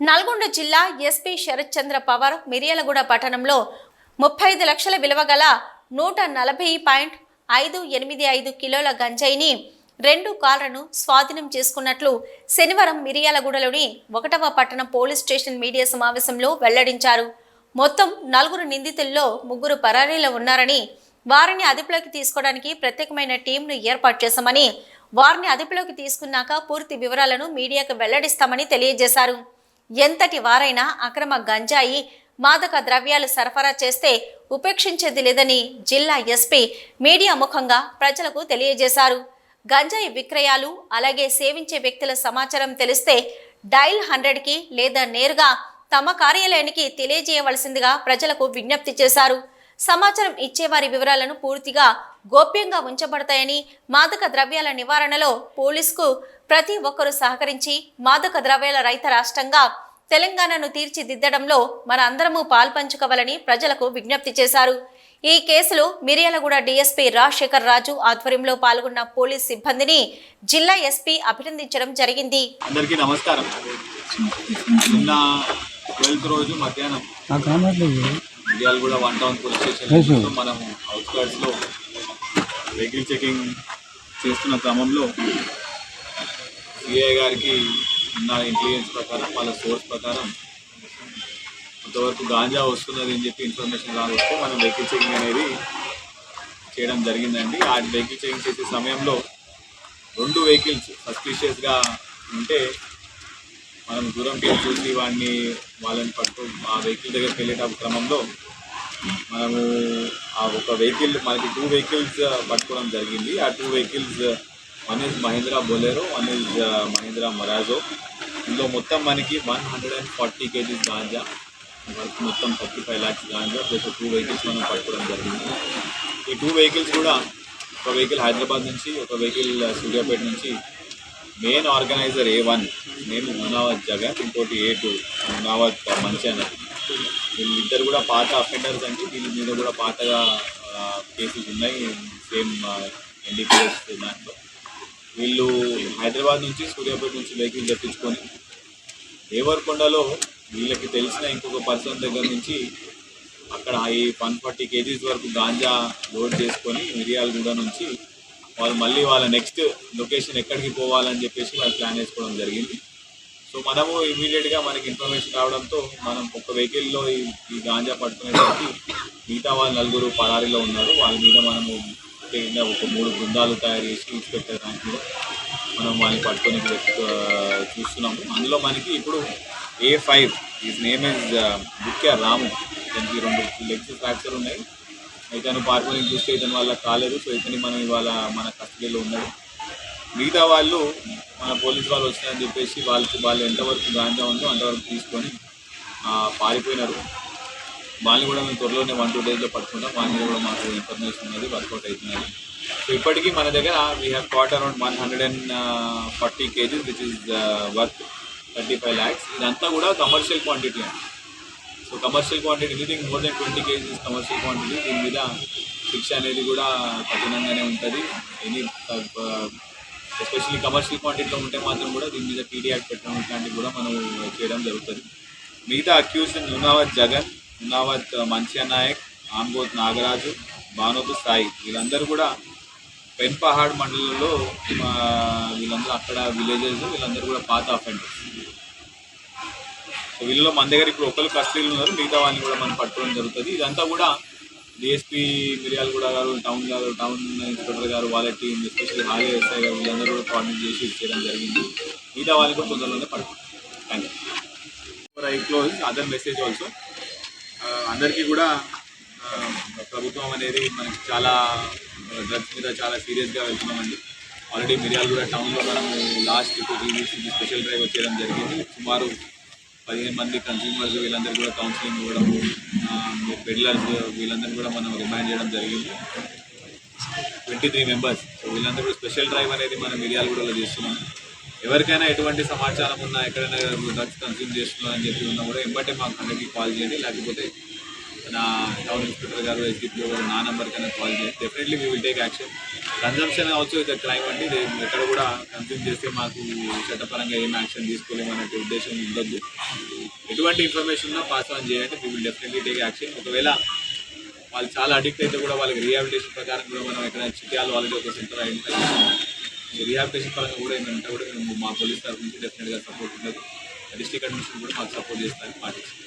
నల్గొండ జిల్లా ఎస్పీ శరత్ చంద్ర పవార్ మిర్యాలగూడ పట్టణంలో ముప్పై ఐదు లక్షల విలువ గల నూట నలభై పాయింట్ ఐదు ఎనిమిది ఐదు కిలోల గంజాయిని రెండు కార్లను స్వాధీనం చేసుకున్నట్లు శనివారం మిర్యాలగూడలోని ఒకటవ పట్టణ పోలీస్ స్టేషన్ మీడియా సమావేశంలో వెల్లడించారు. మొత్తం నలుగురు నిందితుల్లో ముగ్గురు పరారీలో ఉన్నారని వారిని అదుపులోకి తీసుకోవడానికి ప్రత్యేకమైన టీంను ఏర్పాటు చేశామని వారిని అదుపులోకి తీసుకున్నాక పూర్తి వివరాలను మీడియాకు వెల్లడిస్తామని తెలియజేశారు. ఎంతటి వారైనా అక్రమ గంజాయి మాదక ద్రవ్యాలు సరఫరా చేస్తే ఉపేక్షించేది లేదని జిల్లా ఎస్పీ మీడియా ముఖంగా ప్రజలకు తెలియజేశారు. గంజాయి విక్రయాలు అలాగే సేవించే వ్యక్తుల సమాచారం తెలిస్తే డైల్ హండ్రెడ్కి లేదా నేరుగా తమ కార్యాలయానికి తెలియజేయవలసిందిగా ప్రజలకు విజ్ఞప్తి చేశారు. సమాచారం ఇచ్చేవారి వివరాలను పూర్తిగా గోప్యంగా ఉంచబడతాయని మాదక ద్రవ్యాల నివారణలో పోలీసుకు ప్రతి ఒక్కరూ సహకరించి మాదక ద్రవ్యాల రైత రాష్ట్రంగా తెలంగాణను తీర్చిదిద్దడంలో మన అందరము పాల్పంచుకోవాలని ప్రజలకు విజ్ఞప్తి చేశారు. ఈ కేసులో మిర్యాలగూడ డీఎస్పీ రాజశేఖర్ రాజు ఆధ్వర్యంలో పాల్గొన్న పోలీస్ సిబ్బందిని జిల్లా ఎస్పీ అభినందించడం జరిగింది. అందరికీ నమస్కారం. నిన్న ట్వెల్త్ రోజు మధ్యాహ్నం నాకు రానట్లేదు మిర్యాల కూడా వన్ టౌన్ పోలీస్ స్టేషన్ మనము అవుట్స్కర్ట్స్లో వెహికల్ చెకింగ్ చేస్తున్న క్రమంలో సిఐ గారికి ఉన్న ఇంటెలిజెన్స్ ప్రకారం వాళ్ళ సోర్స్ ప్రకారం కొంతవరకు గాంజా వస్తున్నది అని చెప్పి ఇన్ఫర్మేషన్ రావస్తే మనం వెహికల్ చెకింగ్ అనేది చేయడం జరిగిందండి. ఆ వెహికల్ చెకింగ్ చేసే సమయంలో రెండు వెహికల్స్ సస్పీషియస్గా ఉంటే మనం దూరం వెళ్ళి చూసి వాడిని వాళ్ళని పట్టు ఆ వెహికల్ దగ్గరికి వెళ్ళేట క్రమంలో మనము ఆ ఒక వెహికల్ మనకి టూ వెహికల్స్ పట్టుకోవడం జరిగింది. ఆ two vehicles one is Mahindra Bolero one is Mahindra Marazzo. ఇందులో మొత్తం మనకి one hundred and forty kgs ganja వరకు మొత్తం thirty five lakhs ganja plus two vehicles మనం పట్టుకోవడం జరిగింది. ఈ టూ వెహికల్స్ కూడా ఒక వెహికల్ హైదరాబాద్ నుంచి ఒక వెహికల్ సూర్యాపేట నుంచి మెయిన్ ఆర్గనైజర్ ఏ వన్ నేను మునావత్ జగన్ ఇంకోటి ఏ టూ మునావత్ మంచాన. వీళ్ళిద్దరు కూడా పాత అఫెండర్స్ అండి. వీళ్ళ మీద కూడా పాతగా కేసెస్ ఉన్నాయి సేమ్ ఎన్డీపీఎస్ దాంట్లో. వీళ్ళు హైదరాబాద్ నుంచి సూర్యాపేట నుంచి వెహికల్ తెప్పించుకొని దేవరకొండలో వీళ్ళకి తెలిసిన ఇంకొక పర్సన్ దగ్గర నుంచి అక్కడ ఈ వన్ ఫార్టీ కేజీస్ వరకు గాంజా లోడ్ చేసుకొని మిరియాలగూడ నుంచి వాళ్ళు మళ్ళీ వాళ్ళ నెక్స్ట్ లొకేషన్ ఎక్కడికి పోవాలని చెప్పేసి వాళ్ళు ప్లాన్ వేసుకోవడం జరిగింది. సో మనము ఇమీడియట్గా మనకి ఇన్ఫర్మేషన్ రావడంతో మనం ఒక వెహికల్లో ఈ ఈ గాంజా పట్టుకునేసరికి మిగతా వాళ్ళు నలుగురు పరారీలో ఉన్నారు. వాళ్ళ మీద మనము ప్రత్యేకంగా ఒక మూడు బృందాలు తయారు చేసి ఇన్స్పెక్టర్ ర్యాంక్లో మనం వాళ్ళని పట్టుకొని చూస్తున్నాము. అందులో మనకి ఇప్పుడు A five is name is ముఖ్య రాము. దానికి రెండు లెగ్స్ ఫ్రాక్చర్ ఉన్నాయి. ఇతను పార్కుని చూస్తే ఇతను వాళ్ళ కాలేదు. సో ఇతని మనం ఇవాళ మన కస్టడీలో ఉన్నాడు మిగతా వాళ్ళు మన పోలీస్ వాళ్ళు వచ్చినారని చెప్పేసి వాళ్ళకి వాళ్ళు ఎంతవరకు గాంజా ఉందో అంతవరకు తీసుకొని పారిపోయినారు. వాళ్ళని కూడా మేము త్వరలోనే వన్ టూ డేస్లో పట్టుకుంటాం. వాళ్ళ మీద కూడా మాకు ఇన్ఫర్మేషన్ ఉన్నది వర్కౌట్ అవుతున్నది. సో ఇప్పటికీ మన దగ్గర we have caught around one hundred and forty kgs which is worth thirty five lakhs ఇదంతా కూడా కమర్షియల్ క్వాంటిటీ అండి. So commercial quantity anything more than twenty kgs commercial quantity దీని మీద శిక్ష అనేది కూడా కఠినంగానే ఉంటుంది. ఎనీ ఎస్పెషల్లీ కమర్షియల్ క్వాంటిటీలో ఉంటే మాత్రం కూడా దీని మీద పీడీ యాక్ట్ పెట్టడం ఇట్లాంటివి కూడా మనం చేయడం జరుగుతుంది. మిగతా అక్యూజ్ నునావత్ జగన్. ఉన్నావత్ మన్సియా నాయక్ ఆంబోత్ నాగరాజు భానోతు సాయి వీళ్ళందరూ కూడా పెన్పహాడ్ మండలంలో వీళ్ళందరూ అక్కడ విలేజెస్ వీళ్ళందరూ కూడా పాత అఫెండర్స్. సో వీళ్ళలో మన దగ్గర ఇప్పుడు ఒకరు కస్టడీలు ఉన్నారు మిగతా వాళ్ళని కూడా మనం పట్టుకోవడం జరుగుతుంది. ఇదంతా కూడా డిఎస్పీ మిర్యాలగూడ గారు టౌన్ గారు టౌన్ ఇన్స్పెక్టర్ గారు వాళ్ళ టీం ఎస్పెషల్లీ హాలే ఎస్ఐ గారు వీళ్ళందరూ కూడా కోఆర్డినేట్ చేసి ఇచ్చేయడం జరిగింది. మిగతా వాళ్ళని కూడా తొందరలోనే పట్టుకుంటాం. Thank you I close other message also అందరికీ కూడా ప్రభుత్వం అనేది మనకి చాలా డ్రగ్స్ మీద చాలా సీరియస్గా వెళ్తున్నామండి. ఆల్రెడీ మిర్యాల కూడా టౌన్లో మనము last two three weeks special drive వచ్చేయడం జరిగింది. సుమారు పదిహేను మంది కన్స్యూమర్స్ వీళ్ళందరూ కూడా కౌన్సిలింగ్ ఇవ్వడం పెడ్లర్స్ వీళ్ళందరూ కూడా మనం రిమైండ్ చేయడం జరిగింది. Twenty three members. సో వీళ్ళందరూ కూడా స్పెషల్ డ్రైవ్ అనేది మనం మిర్యాల కూడా చేస్తున్నాం. ఎవరికైనా ఎటువంటి సమాచారం ఉన్నా ఎక్కడైనా డ్రగ్స్ కన్స్యూమ్ చేస్తున్నారని చెప్పి ఉన్నా కూడా ఎంబటే మాకు అందరికీ కాల్ చేయండి. లేకపోతే నా టౌన్ ఇన్స్పెక్టర్ గారు ఎస్డిపిఓ గారు నా నెంబర్ కన్నా కాల్ చేసి definitely we will take action consumption also is crime అండి. ఎక్కడ కూడా కన్జ్యూమ్ చేస్తే మాకు చట్టపరంగా ఏం యాక్షన్ తీసుకోలేము అనే ఉద్దేశం ఉండొద్దు. ఎటువంటి ఇన్ఫర్మేషన్ ఉన్నా పాస్ ఆన్ చేయండి. We will definitely take action ఒకవేళ వాళ్ళు చాలా అడిక్ట్ అయితే కూడా వాళ్ళకి రిహాబిలిటేషన్ ప్రకారం కూడా మనం ఎక్కడైనా చిట్యాలు ఆల్రెడీ ఒక సెంటర్ ఐడెంటిఫై రిహాబిటేషన్ పరంగా కూడా ఏంటంటే కూడా మేము మా పోలీస్ తరఫు నుంచి డెఫినెట్గా సపోర్ట్ ఉండదు డిస్ట్రిక్ట్ అడ్మినిస్ట్రేషన్ కూడా మాకు సపోర్ట్ చేస్తారని పాటిస్తాం